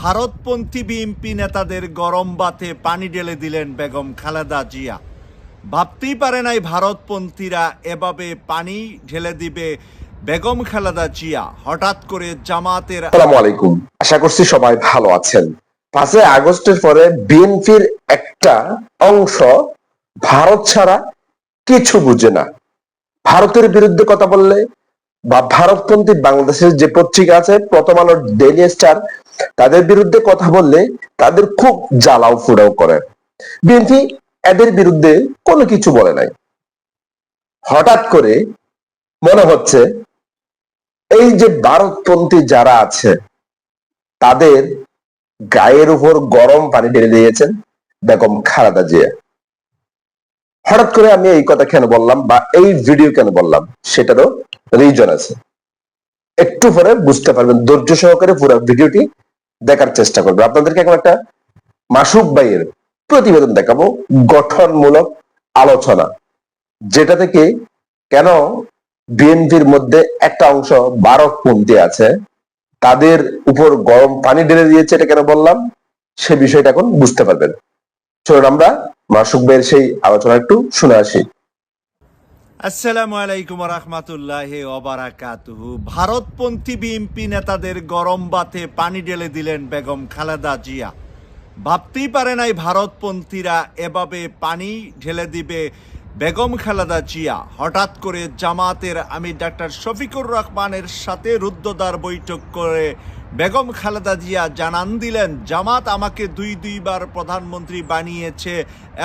ভারতপন্থী BNP নেতাদের গরম বাতে পানি ঢেলে দিলেন বেগম খালেদা জিয়া। ভাবতেই পারে নাই ভারতপন্থীরা এভাবে পানি ঢেলে দিবে বেগম খালেদা জিয়া। হঠাৎ করে জামাতের আসসালামু আলাইকুম। আশা করছি সবাই ভালো আছেন। পাঁচই আগস্টের পরে বিএনপির একটা অংশ ভারত ছাড়া কিছু বুঝে না। ভারতের বিরুদ্ধে কথা বললে বা ভারতপন্থী বাংলাদেশের যে পত্রিকা আছে, প্রথম আলোর ডেইলি স্টার তাদের বিরুদ্ধে কথা বললে তাদের খুব জ্বালাও ফুড়াও করে। বিএনপি এদের বিরুদ্ধে কোনো কিছু বলে নাই। হঠাৎ করে মনে হচ্ছে এই যে ভারতপন্থী যারা আছে, তাদের গায়ের উপর গরম পানি ঢেলে দিয়েছেন বেগম খালেদা জিয়া। হঠাৎ করে আমি এই কথা কেন বললাম বা এই ভিডিও কেন বললাম, সেটারও রিজন আছে। একটু পরে বুঝতে পারবেন, ধৈর্য সহকারে পুরো ভিডিওটি দেখার চেষ্টা করব। আপনাদেরকে এখন একটা মাসুক ভাইয়ের প্রতিবেদন দেখাবো, গঠনমূলক আলোচনা, যেটা থেকে কেন বিএনপির মধ্যে একটা অংশ ভারতপন্থী আছে, তাদের উপর গরম পানি ঢেলে দিয়েছে, এটা কেন বললাম, সে বিষয়টা এখন বুঝতে পারবেন। চলুন আমরা মাসুক ভাইয়ের সেই আলোচনা একটু শুনে আসি। আসসালামু আলাইকুম ভারতপন্থী বিএনপি নেতাদের গরম বাতে পানি ঢেলে দিলেন বেগম খালেদা জিয়া। ভাবতেই পারে নাই ভারতপন্থীরা এভাবে পানি ঢেলে দিবে বেগম খালেদা জিয়া। হঠাৎ করে জামাতের আমি ডাক্তার শফিকুর রহমানের সাথে রুদ্ধদ্বার বৈঠক করে বেগম খালেদা জিয়া জানান দিলেন, জামাত আমাকে দুই দুইবার প্রধানমন্ত্রী বানিয়েছে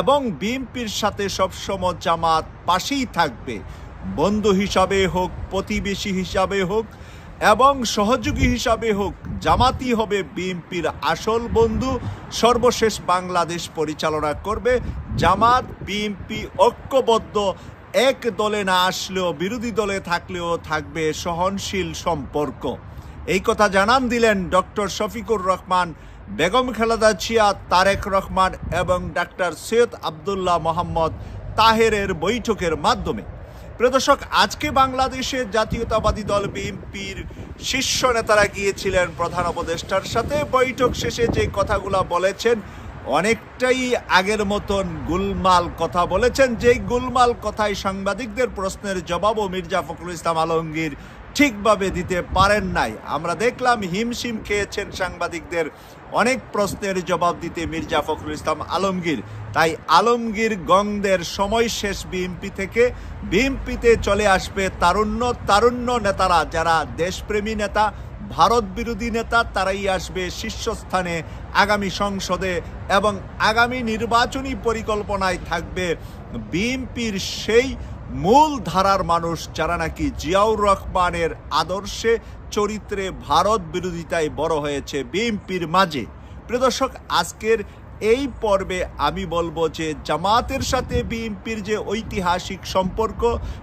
এবং বিএনপির সাথে সবসময় জামাত পাশেই থাকবে। বন্ধু হিসাবে হোক, প্রতিবেশী হিসাবে হোক এবং সহযোগী হিসাবে হোক জামাতি হবে বিএনপির আসল বন্ধু। সর্বশেষ বাংলাদেশ পরিচালনা করবে। জামাত, বিএনপি ঐক্যবদ্ধ, এক দলে না আসলেও বিরোধী দলে থাকলেও থাকবে সহনশীল সম্পর্ক। এই কথা জানান দিলেন ডক্টর শফিকুর রহমান, বেগম খেলাদা জিয়া, তারেক রহমান এবং ডাক্তার সৈয়দ আবদুল্লাহ মোহাম্মদ তাহেরের বৈঠকের মাধ্যমে। প্রদর্শক, আজকে বাংলাদেশে জাতীয়তাবাদী দল বিএনপির শীর্ষ নেতারা গিয়েছিলেন প্রধান উপদেষ্টার সাথে। বৈঠক শেষে যে কথাগুলো বলেছেন, অনেকটাই আগের মতন গুলমাল কথা বলেছেন। যেই গুলমাল কথায় সাংবাদিকদের প্রশ্নের জবাবও মির্জা ফখরুল ইসলাম আলমগীর ঠিকভাবে দিতে পারেন নাই। আমরা দেখলাম হিমশিম খেয়েছেন সাংবাদিকদের। অনেক প্রশ্নের জবাব দিতে মির্জা ফখরুল ইসলাম আলমগীর। তাই আলমগীর গংদের সময় শেষ বিএনপি থেকে বিএনপিতে চলে আসবে তারুণ্য তারুণ্য নেতারা। যারা দেশপ্রেমী নেতা, ভারত বিরোধী নেতা, তারাই আসবে শীর্ষস্থানে আগামী সংসদে এবং আগামী নির্বাচনী পরিকল্পনায় থাকবে বিএনপির সেই মূল ধারার মানুষ যারা নাকি জিয়াউর রহমানের আদর্শে চরিত্রে ভারত বিরোধিতায় বড় হয়েছে বিএনপির মাঝে। প্রদর্শক আজকের এই পর্বে আমি বলব যে জামাতের সাথে বিএনপির যে ঐতিহাসিক সম্পর্ক,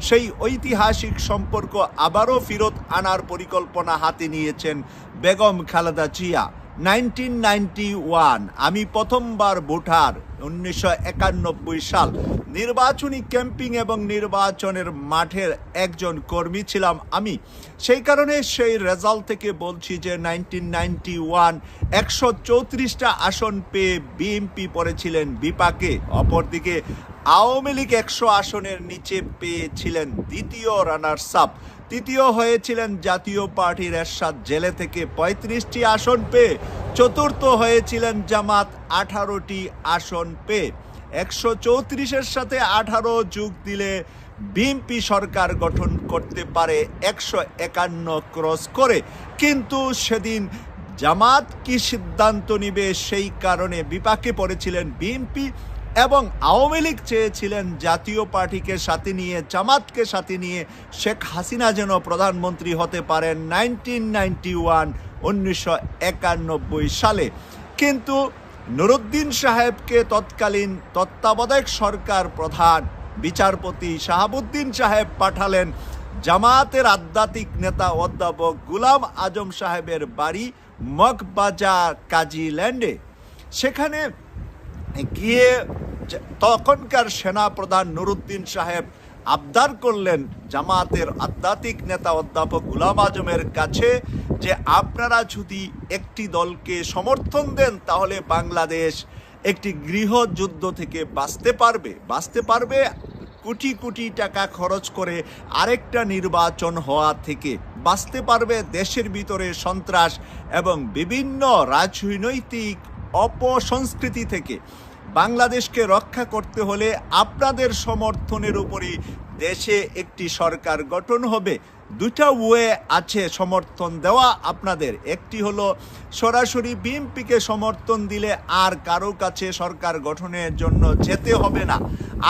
সেই ঐতিহাসিক সম্পর্ক আবারও ফেরত আনার পরিকল্পনা হাতে নিয়েছেন Begum Khaleda Zia. Nineteen ninety one, আমি প্রথমবার ভোটার, উনিশশো একানব্বই সাল। নির্বাচনী ক্যাম্পিং এবং নির্বাচনের মাঠের একজন কর্মী ছিলাম আমি। সেই কারণে সেই রেজাল্ট থেকে বলছি যে নাইনটিন নাইনটি ওয়ান একশো চৌত্রিশটা আসন পেয়ে বিএমপি পড়েছিলেন বিপাকে। অপরদিকে আওয়ামী লীগ একশো আসনের নিচে পেয়েছিলেন দ্বিতীয় রানার্স আপ তৃতীয় হয়েছিলেন জাতীয় পার্টির এরশাদ জেলে থেকে পঁয়ত্রিশটি আসন পেয়ে। চতুর্থ হয়েছিলেন জামাত আঠারোটি আসন পেয়ে। একশো চৌত্রিশের সাথে আঠারো যোগ দিলে বিএনপি সরকার গঠন করতে পারে একশো একান্ন ক্রস করে। কিন্তু সেদিন জামাত কি সিদ্ধান্ত নিবে সেই কারণে বিপাকে পড়েছিলেন বিএনপি এবং আওয়ামী লীগ চেয়েছিলেন জাতীয় পার্টিকে সাথে নিয়ে, জামাতকে সাথে নিয়ে। শেখ হাসিনা যেন প্রধানমন্ত্রী হতে পারেন নাইনটিন নাইনটি ওয়ান, উনিশশো একানব্বই সালে। কিন্তু নুরুদ্দিন সাহেবকে তৎকালীন তত্ত্বাবধায়ক সরকার প্রধান বিচারপতি শাহাবুদ্দিন সাহেব পাঠালেন জামাতের আধ্যাত্মিক নেতা অধ্যাপক গুলাম আজম সাহেবের বাড়ি মগবাজা কাজী ল্যান্ডে। সেখানে গিয়ে তখনকার সেনা প্রধান নুরুদ্দিন সাহেব আবদার করলেন জামাতের আধ্যাত্মিক নেতা অধ্যাপক গুলাম আজমের কাছে যে আপনারা যদি একটি দলকে সমর্থন দেন, তাহলে বাংলাদেশ একটি গৃহযুদ্ধ থেকে বাঁচতে পারবে। বাঁচতে পারবে, কোটি কোটি টাকা খরচ করে আরেকটা নির্বাচন হওয়া থেকে বাঁচতে পারবে দেশের ভিতরে সন্ত্রাস এবং বিভিন্ন রাজনৈতিক অপসংস্কৃতি থেকে। বাংলাদেশকে রক্ষা করতে হলে আপনাদের সমর্থনের উপরই দেশে একটি সরকার গঠন হবে। দুটা ওয়ে আছে সমর্থন দেওয়া আপনাদের। একটি হলো, সরাসরি বিএনপিকে সমর্থন দিলে আর কারও কাছে সরকার গঠনের জন্য যেতে হবে না।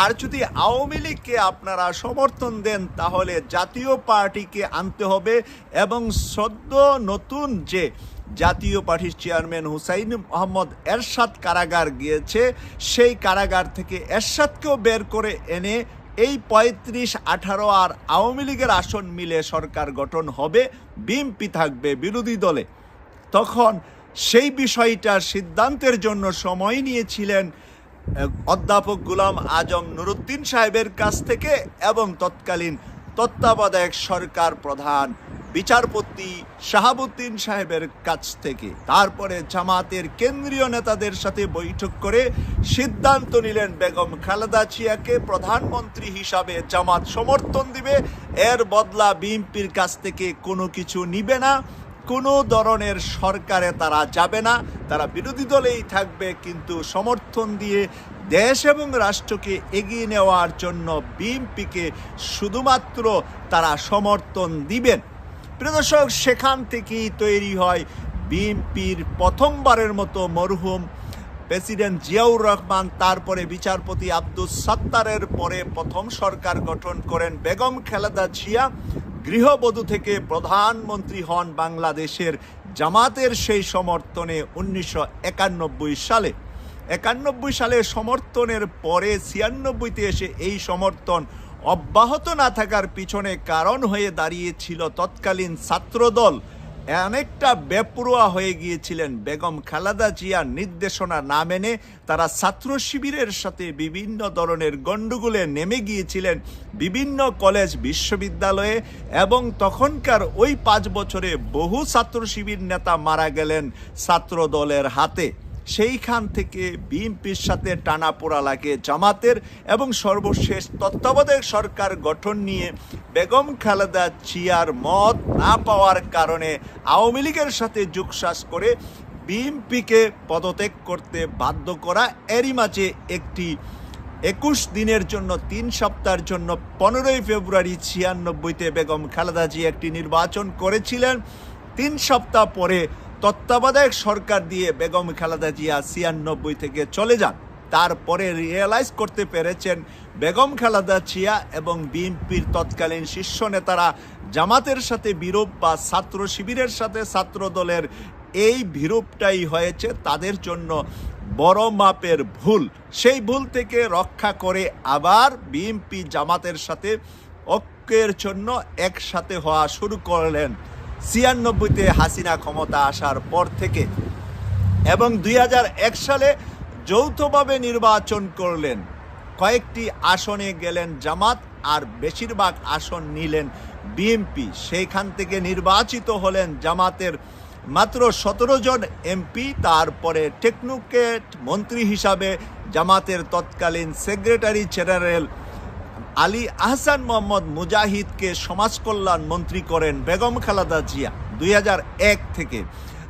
আর যদি আওয়ামী লীগকে আপনারা সমর্থন দেন, তাহলে জাতীয় পার্টিকে আনতে হবে এবং সদ্য নতুন যে জাতীয় পার্টির চেয়ারম্যান হুসাইন মোহাম্মদ এরশাদ কারাগার গিয়েছে। সেই কারাগার থেকে এরশাদকেও বের করে এনে এই পঁয়ত্রিশ, আঠারো আর আওয়ামী লীগের আসন মিলে সরকার গঠন হবে, বিএনপি থাকবে বিরোধী দলে। তখন সেই বিষয়টার সিদ্ধান্তের জন্য সময় নিয়েছিলেন অধ্যাপক গুলাম আজম নুরুদ্দিন সাহেবের কাছ থেকে এবং তৎকালীন তত্ত্বাবধায়ক সরকার প্রধান বিচারপতি শাহাবুদ্দিন সাহেবের কাছ থেকে। তারপরে জামাতের কেন্দ্রীয় নেতাদের সাথে বৈঠক করে সিদ্ধান্ত নিলেন বেগম খালেদা জিয়াকে প্রধানমন্ত্রী হিসাবে জামাত সমর্থন দিবে। এর বদলা বিএনপির কাছ থেকে কোনো কিছু নিবে না। কোনো ধরনের সরকারে তারা যাবে না। তারা বিরোধী দলেই থাকবে, কিন্তু সমর্থন দিয়ে দেশ এবং রাষ্ট্রকে এগিয়ে নেওয়ার জন্য বিএনপিকে শুধুমাত্র তারা সমর্থন দিবেন। প্রিয় দর্শক, সেখান থেকেই তৈরি হয় বিএনপির প্রথমবারের মতো মরহুম প্রেসিডেন্ট জিয়াউর রহমান, তারপরে বিচারপতি আব্দুস সাত্তারের, পরে প্রথম সরকার গঠন করেন বেগম খালেদা জিয়া, গৃহবধূ থেকে প্রধানমন্ত্রী হন বাংলাদেশের জামাতের সেই সমর্থনে উনিশশো একানব্বই সালে। একানব্বই সালে সমর্থনের পরে ছিয়ানব্বইতে এসে এই সমর্থন অব্যাহত না থাকার পিছনে কারণ হয়ে দাঁড়িয়েছিল তৎকালীন ছাত্রদল। অনেকটা বেপরোয়া হয়ে গিয়েছিলেন বেগম খালাদা জিয়ার নির্দেশনা না মেনে তারা ছাত্র শিবিরের সাথে বিভিন্ন ধরনের গণ্ডগোলে নেমে গিয়েছিলেন বিভিন্ন কলেজ, বিশ্ববিদ্যালয়ে এবং তখনকার ওই পাঁচ বছরে বহু ছাত্র শিবির নেতা মারা গেলেন ছাত্র দলের হাতে। সেইখান থেকে বিএনপির সাথে টানা পোড়া লাগে জামাতের এবং সর্বশেষ তত্ত্বাবধায়ক সরকার গঠন নিয়ে বেগম খালেদা জিয়ার মত না পাওয়ার কারণে আওয়ামী লীগের সাথে যোগশ্বাস করে বিএনপিকে পদত্যাগ করতে বাধ্য করা এরই মাঝে একটি একুশ দিনের জন্য, তিন সপ্তাহের জন্য পনেরোই ফেব্রুয়ারি ছিয়ানব্বইতে বেগম খালেদা জিয়া একটি নির্বাচন করেছিলেন। তিন সপ্তাহ পরে তত্ত্বাবধায়ক সরকার দিয়ে বেগম খালেদা জিয়া ছিয়ানব্বই থেকে চলে যান। তারপরে রিয়েলাইজ করতে পেরেছেন বেগম খালেদা জিয়া এবং বিএনপির তৎকালীন শীর্ষ নেতারা জামাতের সাথে বিরূপ বা ছাত্র শিবিরের সাথে ছাত্র দলের এই বিরূপটাই হয়েছে তাদের জন্য বড় মাপের ভুল। সেই ভুল থেকে রক্ষা করে আবার বিএনপি জামাতের সাথে ঐক্যের জন্য একসাথে হওয়া শুরু করলেন ছিয়ানব্বইতে হাসিনা ক্ষমতা আসার পর থেকে এবং দুই হাজার এক সালে যৌথভাবে নির্বাচন করলেন। কয়েকটি আসনে গেলেন জামাত আর বেশিরভাগ আসন নিলেন বিএনপি। সেইখান থেকে নির্বাচিত হলেন জামাতের মাত্র সতেরো জন এমপি। তারপরে টেকনোক্রেট মন্ত্রী হিসাবে জামাতের তৎকালীন সেক্রেটারি জেনারেল আলী আহসান মোহাম্মদ মুজাহিদকে সমাজ কল্যাণ মন্ত্রী করেন বেগম খালাদা জিয়া দুই হাজার এক থেকে।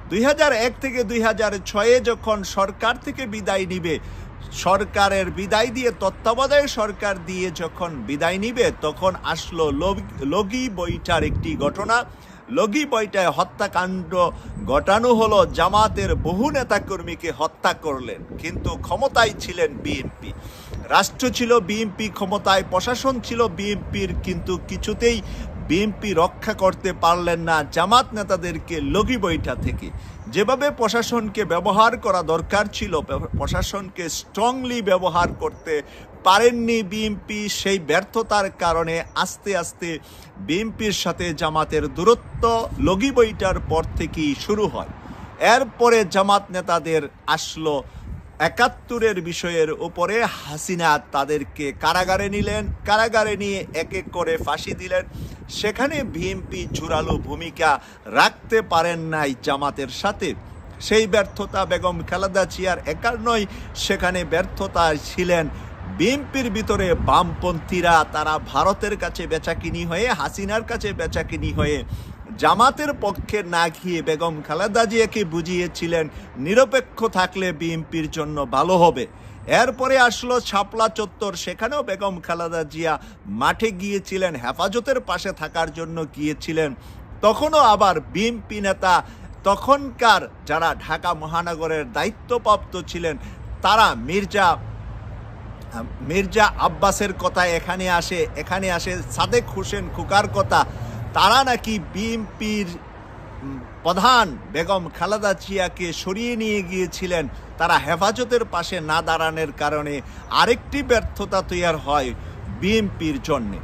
দুই হাজার এক থেকে দুই হাজার ছয়ে যখন সরকার থেকে বিদায় নিবে, সরকারের বিদায় দিয়ে তত্ত্বাবধায়ক সরকার দিয়ে যখন বিদায় নিবে, তখন আসলো লগি বইটার একটি ঘটনা। লগি বইটায় হত্যাকাণ্ড ঘটানো হলো, জামাতের বহু নেতাকর্মীকে হত্যা করলেন, কিন্তু ক্ষমতায় ছিলেন বিএনপি। রাষ্ট্র ছিল বিএনপি ক্ষমতায়, প্রশাসন ছিল বিএনপির, কিন্তু কিছুতেই বিএনপি রক্ষা করতে পারলেন না জামাত নেতাদেরকে লগি বইটা থেকে। যেভাবে প্রশাসনকে ব্যবহার করা দরকার ছিল, প্রশাসনকে স্ট্রংলি ব্যবহার করতে পারেননি বিএনপি, সেই ব্যর্থতার কারণে আস্তে আস্তে বিএনপির সাথে জামাতের দূরত্ব লগি বইটার পর থেকেই শুরু হয়। এরপরে জামাত নেতাদের আসলো একাত্তরের বিষয়ের উপরে হাসিনা তাদেরকে কারাগারে নিলেন, কারাগারে নিয়ে এক এক করে ফাঁসি দিলেন। সেখানে বিএনপি জোরালো ভূমিকা রাখতে পারেন নাই জামাতের সাথে। সেই ব্যর্থতা বেগম খালেদা জিয়ার একার নয় সেখানে ব্যর্থতা ছিলেন। বিএনপির ভিতরে বামপন্থীরা তারা ভারতের কাছে বেচাকিনি হয়ে হাসিনার কাছে বেচাকিনি হয়ে জামাতের পক্ষে না গিয়ে বেগম খালেদা জিয়াকে বুঝিয়েছিলেন, নিরপেক্ষ থাকলে বিএনপির জন্য ভালো হবে। এরপরে আসলো ছাপলা চত্বর, সেখানেও বেগম খালেদা জিয়া মাঠে গিয়েছিলেন, হেফাজতের পাশে থাকার জন্য গিয়েছিলেন। তখনও আবার বিএনপি নেতা, তখনকার যারা ঢাকা মহানগরের দায়িত্বপ্রাপ্ত ছিলেন, তারা মির্জা মির্জা আব্বাসের কথা এখানে আসে এখানে আসে সাদেক হোসেন খুকার কথা। তারা নাকি বিএনপির প্রধান বেগম খালেদা জিয়াকে সরিয়ে নিয়ে গিয়েছিলেন। তারা হেফাজতের পাশে না দাঁড়ানোর কারণে আরেকটি ব্যর্থতা তৈয়ার হয় বিএনপির জন্যে।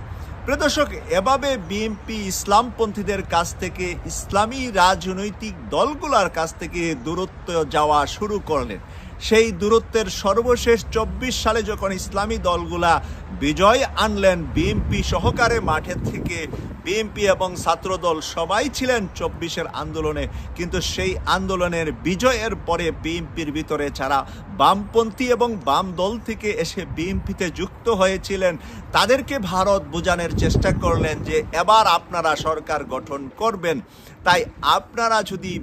প্রদর্শক এভাবে বিএনপি ইসলামপন্থীদের কাছ থেকে, ইসলামী রাজনৈতিক দলগুলোর কাছ থেকে দূরত্ব যাওয়া শুরু করলেন। সেই দূরত্বের সর্বশেষ চব্বিশ সালে যখন ইসলামী দলগুলা বিজয় আনলেন বিএনপি সহকারে মাঠের থেকে বিএনপি এবং ছাত্রদল সবাই ছিলেন চব্বিশের আন্দোলনে। কিন্তু সেই আন্দোলনের বিজয়ের পরে বিএনপির ভিতরে ছাড়া বামপন্থী এবং বাম দল থেকে এসে বিএনপিতে যুক্ত হয়েছিলেন, তাদেরকে ভারত বোঝানোর চেষ্টা করলেন যে এবার আপনারা সরকার গঠন করবেন। তাই আপনারা যদি